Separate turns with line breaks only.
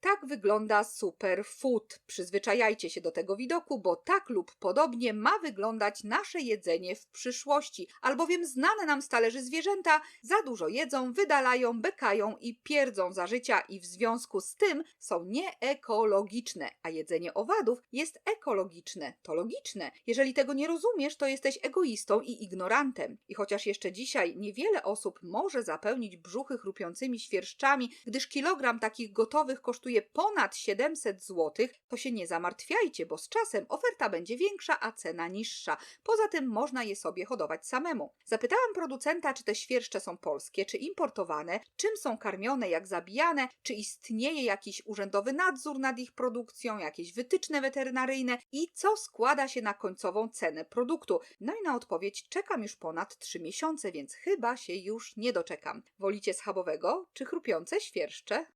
Tak wygląda superfood. Przyzwyczajajcie się do tego widoku, bo tak lub podobnie ma wyglądać nasze jedzenie w przyszłości, albowiem znane nam z zwierzęta za dużo jedzą, wydalają, bekają i pierdzą za życia i w związku z tym są nieekologiczne, a jedzenie owadów jest ekologiczne. To logiczne. Jeżeli tego nie rozumiesz, to jesteś egoistą i ignorantem. I chociaż jeszcze dzisiaj niewiele osób może zapełnić brzuchy chrupiącymi świerszczami, gdyż kilogram takich gotowych kosztuje ponad 700 zł, to się nie zamartwiajcie, bo z czasem oferta będzie większa, a cena niższa. Poza tym można je sobie hodować samemu. Zapytałam producenta, czy te świerszcze są polskie, czy importowane, czym są karmione, jak zabijane, czy istnieje jakiś urzędowy nadzór nad ich produkcją, jakieś wytyczne weterynaryjne i co składa się na końcową cenę produktu. No i na odpowiedź czekam już ponad 3 miesiące, więc chyba się już nie doczekam. Wolicie schabowego czy chrupiące świerszcze?